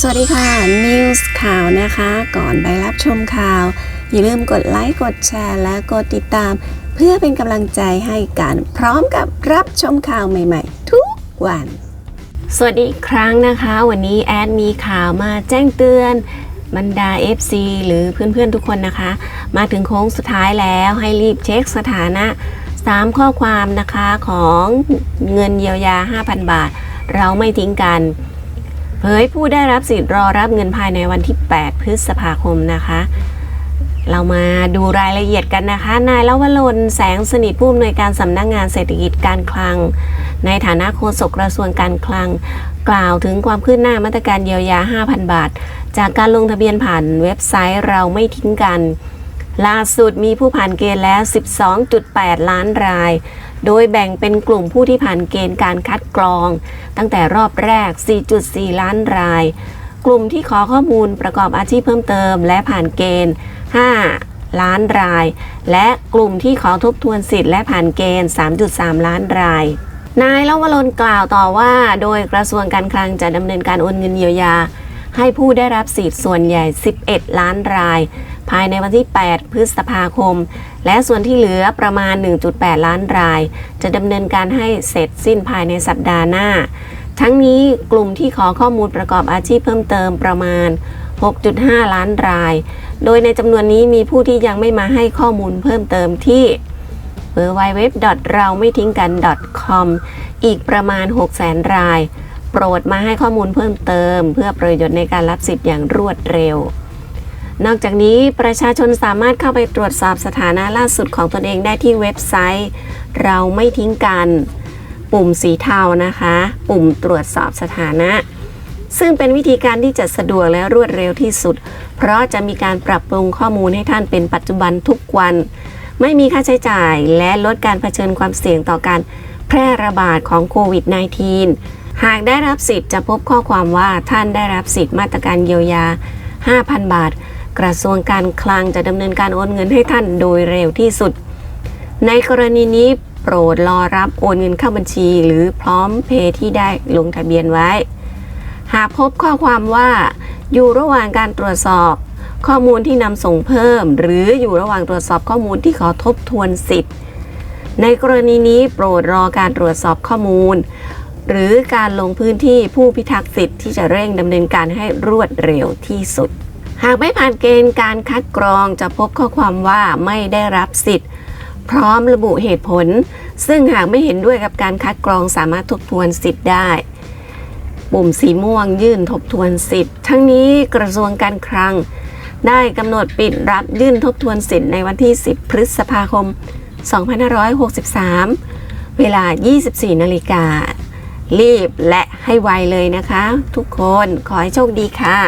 สวัสดีค่ะ News ข่าวนะคะ ก่อนไปรับชมข่าว อย่าลืมกดไลค์ กดแชร์ และกดติดตาม เพื่อเป็นกำลังใจให้กันพร้อมกับรับชมข่าวใหม่ๆ ทุกวัน สวัสดีอีกครั้งนะคะ วันนี้แอดมีข่าวมาแจ้งเตือนบรรดา FC หรือเพื่อนๆทุกคนนะคะ มาถึงโค้งสุดท้ายแล้วให้รีบเช็คสถานะ 3 ข้อความนะคะของเงินเยียวยา 5,000 บาท เราไม่ทิ้งกัน เผยผู้ได้รับสิทธิ์รอรับเงินภายในวันที่ 8 พฤษภาคมนะคะ เรามาดูรายละเอียดกันนะคะ นายลวรนแสงสนิทผู้อำนวยการสำนักงงานเศรษฐกิจการคลัง ในฐานะโฆษกกระทรวงการคลัง กล่าวถึงความคืบหน้ามาตรการเยียวยา 5,000 บาท จากการลงทะเบียนผ่านเว็บไซต์เราไม่ทิ้งกันล่าสุดมีผู้ผ่านเกณฑ์แล้ว 12.8 ล้านราย โดยแบ่งเป็นกลุ่มผู้ที่ผ่านเกณฑ์การคัดกรอง ตั้งแต่รอบแรก 4.4 ล้านราย กลุ่มที่ขอข้อมูลประกอบอาชีพเพิ่มเติม และผ่านเกณฑ์ 5 ล้านราย และกลุ่มที่ขอทบทวนสิทธิ์และผ่านเกณฑ์ 3.3 ล้านราย นายลวรนกล่าวต่อว่า โดยกระทรวงการคลังจะดำเนินการโอนเงินเยียวยา ให้ผู้ได้รับสิทธิ์ส่วนใหญ่ 11 ล้านราย ภายในวันที่ 8 พฤษภาคม และส่วนที่เหลือประมาณ 1.8 ล้านราย จะดำเนินการให้เสร็จสิ้นภายในสัปดาห์หน้า ทั้งนี้กลุ่มที่ขอข้อมูลประกอบอาชีพเพิ่มเติมประมาณ 6.5 ล้านราย โดยในจำนวนนี้มีผู้ที่ยังไม่มาให้ข้อมูลเพิ่มเติมที่ w w w เราไม่ทิ้งกัน .com อีกประมาณ 600,000 ราย ปรดมาให้ข้อมูลเพิ่มเติม เพื่อประโยชน์ในการรับสิทธิ์อย่างรวดเร็ว นอกจากนี้ประชาชนสามารถเข้าไปตรวจสอบสถานะล่าสุดของตนเองได้ที่เว็บไซต์ เราไม่ทิ้งกัน ปุ่มสีเทานะคะ ปุ่มตรวจสอบสถานะ ซึ่งเป็นวิธีการที่จะสะดวกและรวดเร็วที่สุด เพราะจะมีการปรับปรุงข้อมูลให้ท่านเป็นปัจจุบันทุกวัน ไม่มีค่าใช้จ่ายและลดการเผชิญความเสี่ยงต่อการแพร่ระบาดของโควิด -19 หากได้รับสิทธิ์จะพบข้อความว่าท่านได้รับสิทธิ์มาตรการเยียวยา 5,000 บาท กระทรวงการคลังจะดำเนินการโอนเงินให้ท่านโดยเร็วที่สุด ในกรณีนี้โปรดรอรับโอนเงินเข้าบัญชี หรือพร้อมเพย์ที่ได้ลงทะเบียนไว้ หากพบข้อความว่าอยู่ระหว่างการตรวจสอบ ข้อมูลที่นำส่งเพิ่ม หรืออยู่ระหว่างตรวจสอบข้อมูลที่ขอทบทวนสิทธิ์ ในกรณีนี้โปรดรอการตรวจสอบข้อมูล หรือการลงพื้นที่ผู้พิทักษ์สิทธิ์ที่จะเร่งดำเนินการให้รวดเร็วที่สุด หากไม่ผ่านเกณฑ์การคัดกรองจะพบข้อความว่าไม่ได้รับสิทธิ์ พร้อมระบุเหตุผล ซึ่งหากไม่เห็นด้วยกับการคัดกรองสามารถทบทวนสิทธิ์ได้ ปุ่มสีม่วงยื่นทบทวนสิทธิ์ ทั้งนี้กระทรวงการคลัง ได้กำหนดปิดรับยื่นทบทวนสิทธิ์ในวันที่ 10 พฤษภาคม 2563 เวลา 24 นาฬิกา รีบและให้ไวเลยนะคะ ทุกคนขอให้โชคดีค่ะ